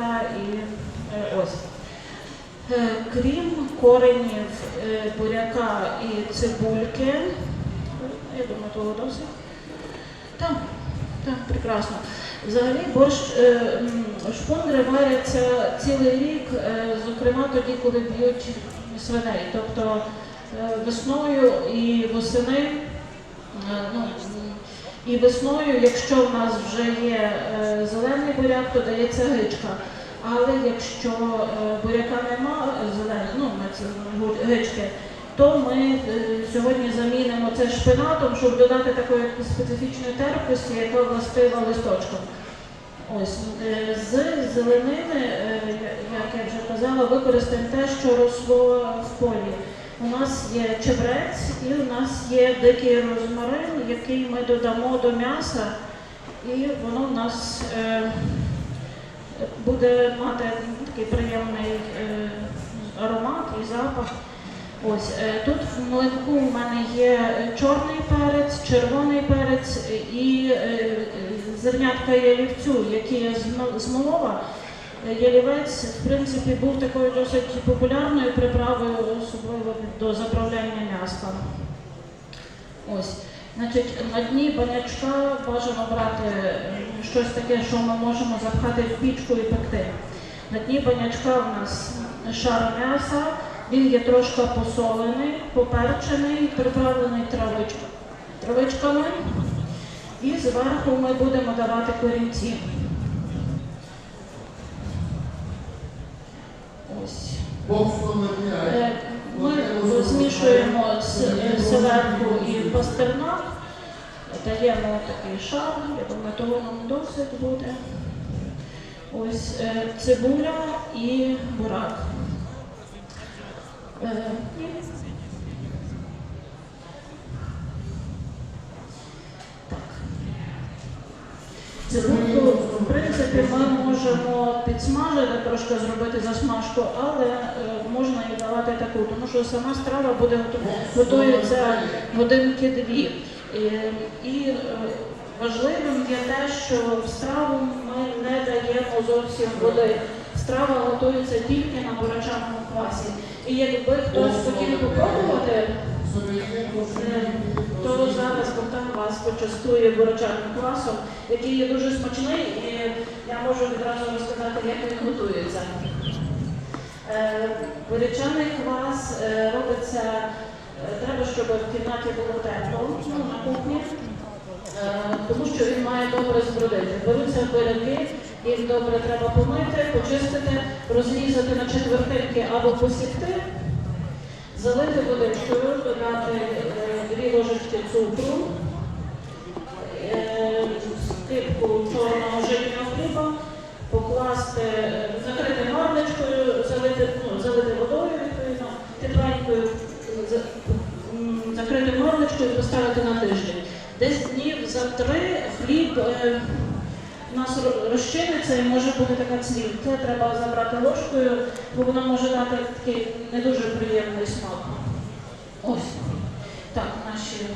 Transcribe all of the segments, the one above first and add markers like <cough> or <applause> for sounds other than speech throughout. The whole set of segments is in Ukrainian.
буряка і е, ось. Е, Крім коренів е, буряка і цибульки, я думаю, того досить. Так, так, прекрасно. Взагалі борщ шпундри варяться цілий рік, зокрема тоді, коли б'ють свиней. Тобто весною і восени, ну, і весною, якщо в нас вже є е, зелений буряк, то дається гичка. Але якщо е, буряка нема зелений, ну ми гички, то ми е, сьогодні замінимо це шпинатом, щоб додати такої специфічної терпкості, яка властива листочкам. Ось е, з зеленини, е, як я вже казала, використаємо те, що росло в полі. У нас є чебрець і у нас є дикий розмарин, який ми додамо до м'яса, і воно в нас е, буде мати такий приємний е, аромат і запах. Ось е, тут в млинку у мене є чорний перець, червоний перець і е, зернятка ялівцю, які я змо- змолола. Ялівець, в принципі, був такою досить популярною приправою, особливо до заправляння м'яса. Ось. Значить, на дні банячка бажано брати е, щось таке, що ми можемо запхати в пічку і пекти. На дні банячка в нас шар м'яса, він є трошки посолений, поперчений, приправлений травичками. травичками. І зверху ми будемо давати корінці. Ось. Е, Ми змішуємо е, і пастернак, даємо такий шар, я думаю, того нам досить буде. Ось е, цибуля і бурак. Е, Цибульку, в принципі, ми можемо підсмажити, трошки зробити засмажку, але е, можна і давати таку, тому що сама страва буде готу- готується годинки-дві. Е, І е, важливим є те, що в страву ми не даємо зовсім води. Страва готується тільки на бурячаному квасі. І якби хтось хотів попробувати, е, то зараз Богдан вас почастує бурячаним квасом, який є дуже смачний, і я можу відразу розказати, як він готується. Бурячаний квас робиться, треба, щоб в кімнаті було тепло, ну, на кухні, е, тому що він має добре збродити. Беруться буряки, їх добре треба помити, почистити, розрізати на четвертинки або посікти, залити водичкою, додати е, дві ложечки цукру, е, скипку чорного житнього хліба, покласти, закрити марлечкою, залити, ну, залити водою відповідно, тепленькою, закрити марлечкою і поставити на тиждень. Десь днів за три хліб е, у нас розчиниться і може бути така цвіль. Це треба забрати ложкою, бо воно може дати такий не дуже приємний смак. Ось. Так, наші.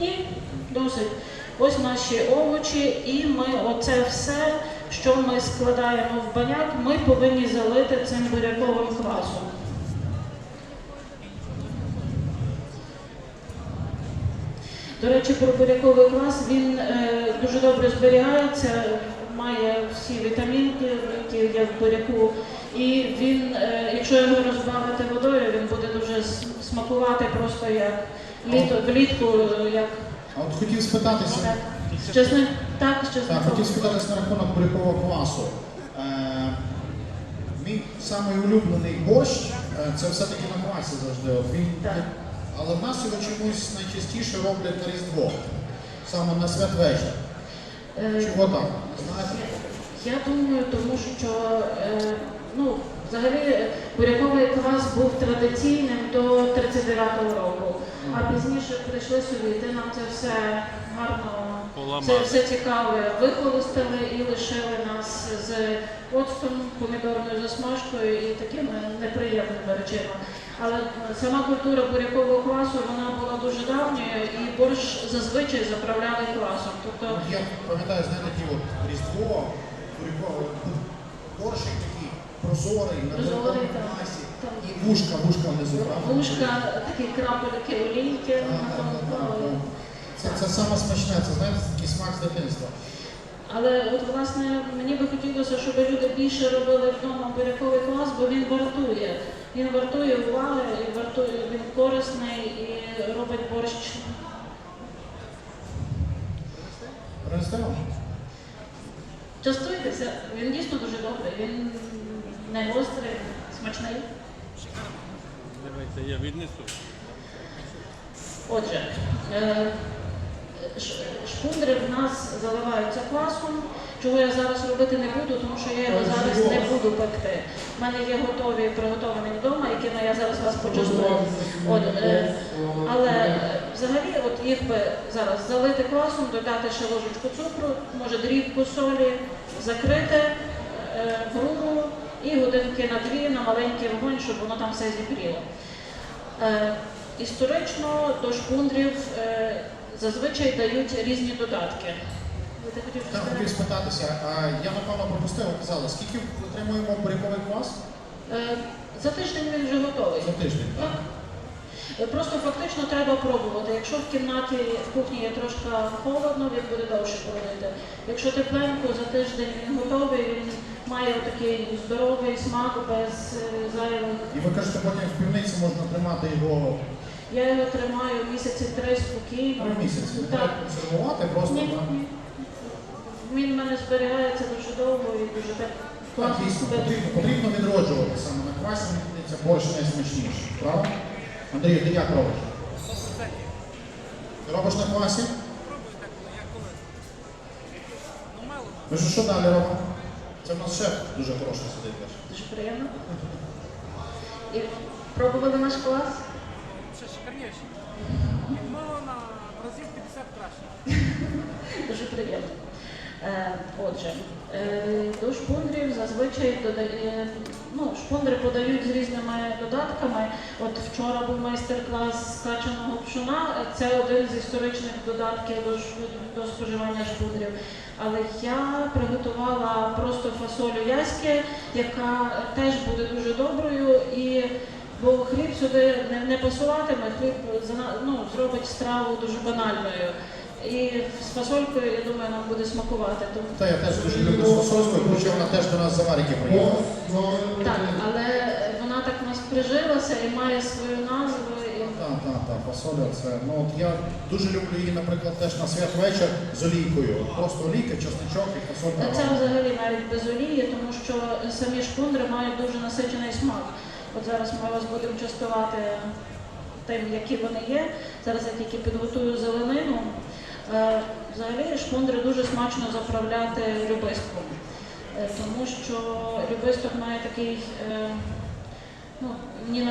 І досить. Ось наші овочі, і ми оце все, що ми складаємо в баняк, ми повинні залити цим буряковим квасом. До речі, про буряковий квас він е, дуже добре зберігається, має всі вітамінки, які є в буряку. І він, е, якщо його розбавити водою, він буде дуже смакувати просто як літо, влітку, як А от хотів спитатися. З чесник, так, з так, хотів спитатися на рахунок бурякового квасу. Е, мій самий улюблений борщ е, це все-таки на квасі завжди. От він, Так. Але в нас його чомусь найчастіше роблять на Різдво, саме на святвечір. Е, Чого так? Знаєте? Я думаю, тому що е, ну, взагалі буряковий квас був традиційним до 39-го року, а пізніше прийшли совіти, нам це все гарно, це все цікаве використали і лишили нас з оцтом, помідорною засмажкою і такими неприємними речами. Але сама культура бурякового квасу вона була дуже давньою, і борщ зазвичай заправляли квасом. Тобто От Я пам'ятаю, знаєте, ті от Різдво, буряковий борщ прозорий, на Прозорий, так. масі. Так. І вушка, вушка внизу, правда? Вушка, такі крапельки олійки Так, так, так, так, плавають. Це, це саме смачне, це знаєте, такий смак з дитинства. Але от власне мені би хотілося, щоб люди більше робили вдома буряковий квас, бо він вартує. Він вартує уваги, і вартує, він корисний і робить борщ. Вам? Частуйтеся, він дійсно дуже добрий, він не гострий, смачний. Давайте я віднесу. Отже, е, шпундри в нас заливаються квасом, чого я зараз робити не буду, тому що я його зараз не буду пекти. У мене є готові приготовані вдома, якими я зараз вас почастую. От, е, але взагалі, от їх би зараз залити квасом, додати ще ложечку цукру, може дрібку солі, закрити е, в руку і годинки на дві на маленький вогонь, щоб воно там все зігріло. Е, Історично до шпундрів е, зазвичай дають різні додатки. Так хотів спитатися, а я напевно пропустив, ви казали, скільки отримуємо буряковий квас? Е, За тиждень він вже готовий. За тиждень, так? Е, Просто фактично треба пробувати. Якщо в кімнаті в кухні є трошки холодно, він буде довше холодити. Якщо тепленько, за тиждень він готовий, він має такий здоровий смак без е, зайвих. І ви кажете, потім в півниці можна тримати його Я його тримаю місяці три спокійно. три місяці. Не Так. треба консервувати, просто Ні, на- ні. Він в мене зберігається дуже довго і дуже так Так, класно дійсно, потрібно, потрібно відроджувати саме на квасі, мені здається, борщ найсмачніший, правда? Андрій, ти як робиш? Ти робиш на квасі? Ну що, що далі робимо? Це в нас шеф дуже хороший сидить теж. Дуже приємно. І пробували наш клас? Це шикарніше. Ну, на разів 50 краще. <laughs> Дуже приємно. Е, Отже, е, до шпундрів зазвичай додає, ну, шпундри подають з різними додатками. От вчора був майстер-клас з качаного пшона. Це один з історичних додатків до, до споживання шпундрів. Але я приготувала просто фасолю яськи, яка теж буде дуже доброю і. Бо хліб сюди не, не пасуватиме, хліб ну, зробить страву дуже банальною. І з фасолькою, я думаю, нам буде смакувати. Тому Та я теж дуже люблю з фасольською, хоча вона теж до нас з Аваріки приїхала. так, але вона так в нас прижилася і має свою назву. І... Так, так, так, фасоля це. Ну от я дуже люблю її, наприклад, теж на святвечір з олійкою. От просто олійка, чесничок і фасолька. Це взагалі навіть без олії, тому що самі шпундри мають дуже насичений смак. От зараз ми вас будемо частувати тим, які вони є. Зараз я тільки підготую зеленину. Е, Взагалі шпундри дуже смачно заправляти любистком, Е, тому що любисток має такий, е, ну, ні на